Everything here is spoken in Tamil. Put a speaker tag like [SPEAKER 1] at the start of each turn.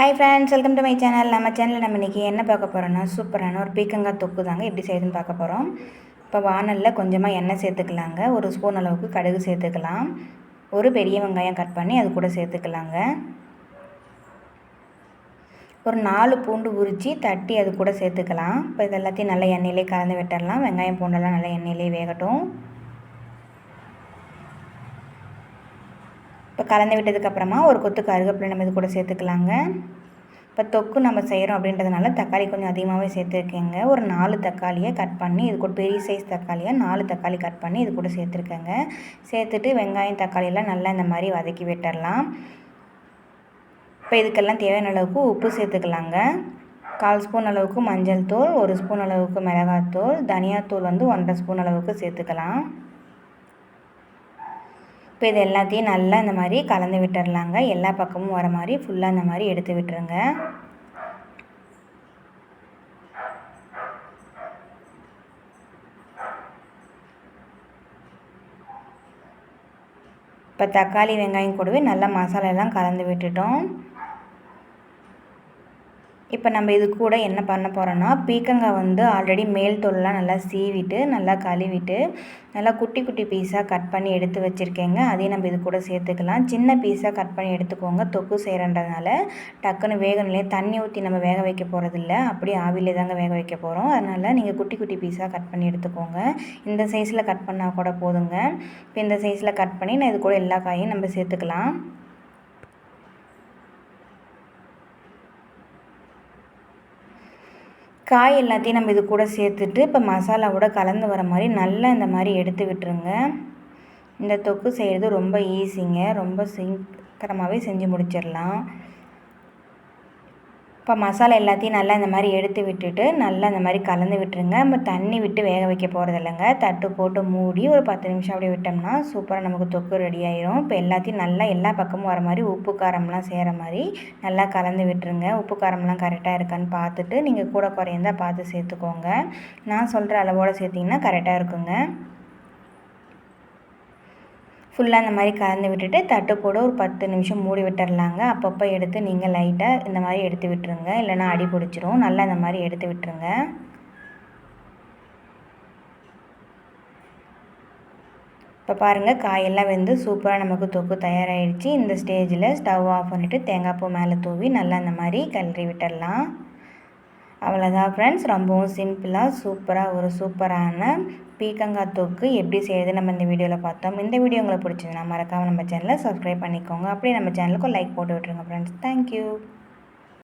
[SPEAKER 1] Hi friends welcome to my channel நம்ம சேனலில் நம்ம இன்றைக்கி என்ன பார்க்க போகிறோன்னா சூப்பரான ஒரு பீக்கங்காய் தொக்கு தாங்க எப்படி செய்யுதுன்னு பார்க்க போகிறோம் இப்போ வானலில் கொஞ்சமாக எண்ணெய் சேர்த்துக்கலாங்க. ஒரு ஸ்பூன் அளவுக்கு கடுகு சேர்த்துக்கலாம். ஒரு பெரிய வெங்காயம் கட் பண்ணி அது கூட சேர்த்துக்கலாங்க. ஒரு நாலு பூண்டு உரித்து தட்டி அது கூட சேர்த்துக்கலாம். இப்போ இது எல்லாத்தையும் நல்லா எண்ணெயிலே கலந்து விட்டுடலாம் வெங்காயம் பூண்டெல்லாம் நல்லா எண்ணெயிலே வேகட்டும். இப்போ கலந்து விட்டதுக்கப்புறமா ஒரு கொத்து கருவேப்பிலை நம்ம இது கூட சேர்த்துக்கலாங்க. இப்போ தொக்கு நம்ம செய்கிறோம் அப்படின்றதுனால தக்காளி கொஞ்சம் அதிகமாகவே சேர்த்துருக்கேங்க. ஒரு நாலு தக்காளியை கட் பண்ணி இது கூட பெரிய சைஸ் தக்காளியாக நாலு தக்காளி கட் பண்ணி இது கூட சேர்த்துருக்கேங்க. சேர்த்துட்டு வெங்காயம் தக்காளியெல்லாம் நல்லா இந்த மாதிரி வதக்கி விட்டுடலாம் இப்போ இதுக்கெல்லாம் தேவையான அளவுக்கு உப்பு சேர்த்துக்கலாங்க. கால் ஸ்பூன் அளவுக்கு மஞ்சள் தூள் ஒரு ஸ்பூன் அளவுக்கு மிளகாத்தூள் தனியாத்தூள் வந்து ஒன்றரை ஸ்பூன் அளவுக்கு சேர்த்துக்கலாம். இப்போ இது எல்லாத்தையும் நல்லா இந்த மாதிரி கலந்து விட்டுடலாங்க எல்லா பக்கமும் வர மாதிரி ஃபுல்லாக இந்த மாதிரி எடுத்து விட்டுருங்க. இப்போ தக்காளி வெங்காயம் கூடவே நல்லா மசாலாலாம் கலந்து விட்டுட்டோம். இப்போ நம்ம இது கூட என்ன பண்ண போகிறோன்னா பீக்கங்காய் வந்து ஆல்ரெடி மேல் தோல்லாம் நல்லா சீவிட்டு நல்லா கழுவிட்டு நல்லா குட்டி குட்டி பீஸாக கட் பண்ணி எடுத்து வச்சுருக்கேங்க. அதையும் நம்ம இது கூட சேர்த்துக்கலாம். சின்ன பீஸாக கட் பண்ணி எடுத்துக்கோங்க. தொக்கு செய்கிறன்றதுனால டக்குன்னு வேகணும்லே தண்ணி ஊற்றி நம்ம வேக வைக்க போகிறதில்ல அப்படியே ஆவிலே தாங்க வேக வைக்க போகிறோம் அதனால் நீங்கள் குட்டி குட்டி பீஸாக கட் பண்ணி எடுத்துக்கோங்க. இந்த சைஸில் கட் பண்ணால் கூட போதுங்க. இப்போ இந்த சைஸில் கட் பண்ணி நான் இது கூட எல்லா காயும் நம்ம சேர்த்துக்கலாம். காய் எல்லாத்தையும் நம்ம இது கூட சேர்த்துட்டு இப்போ மசாலாவோட கலந்து வர மாதிரி நல்லா இந்த மாதிரி எடுத்து விட்டுருங்க. இந்த தொக்கு செய்கிறது ரொம்ப ஈஸிங்க ரொம்ப சீக்கிரமாகவே செஞ்சு முடிச்சிடலாம். இப்போ மசாலா எல்லாத்தையும் நல்லா இந்த மாதிரி எடுத்து விட்டுட்டு நல்லா இந்த மாதிரி கலந்து விட்டுருங்க. நம்ம தண்ணி விட்டு வேக வைக்க போகிறது இல்லைங்க. தட்டு போட்டு மூடி ஒரு பத்து நிமிஷம் அப்படியே விட்டோம்னா சூப்பராக நமக்கு தொக்கு ரெடி ஆயிரும். இப்போ எல்லாத்தையும் நல்லா எல்லா பக்கமும் வர மாதிரி உப்பு காரம்லாம் செய்கிற மாதிரி நல்லா கலந்து விட்டுருங்க. உப்பு காரம்லாம் கரெக்டாக இருக்கான்னு பார்த்துட்டு நீங்கள் கூட குறையந்தா பார்த்து சேர்த்துக்கோங்க. நான் சொல்கிற அளவோடு சேர்த்திங்கன்னா கரெக்டாக இருக்குங்க. ஃபுல்லாக இந்த மாதிரி கலந்து விட்டுட்டு தட்டு போட ஒரு பத்து நிமிஷம் மூடி விட்டுறலாங்க அப்பப்போ எடுத்து நீங்கள் லைட்டாக இந்த மாதிரி எடுத்து விட்டுருங்க. இல்லைனா அடி பிடிச்சிரும். நல்லா இந்த மாதிரி எடுத்து விட்டுருங்க. இப்போ பாருங்கள் காயெல்லாம் வெந்து சூப்பராக நமக்கு தொக்கு தயாராகிடுச்சு இந்த ஸ்டேஜில் ஸ்டவ் ஆஃப் பண்ணிவிட்டு தேங்காய் பூ மேலே தூவி நல்லா இந்த மாதிரி கிளறி விட்டுடலாம் அவ்வளோதான் ஃப்ரெண்ட்ஸ் ரொம்பவும் சிம்பிளாக சூப்பராக ஒரு சூப்பரான பீக்கங்காய் தொக்கு எப்படி செய்யுது நம்ம இந்த வீடியோவில் பார்த்தோம். இந்த வீடியோ உங்களுக்கு பிடிச்சதுன்னா மறக்காமல் நம்ம சேனலை சப்ஸ்கிரைப் பண்ணிக்கோங்க. அப்படியே நம்ம சேனலுக்கு லைக் போட்டு விட்ருங்க ஃப்ரெண்ட்ஸ் தேங்க்யூ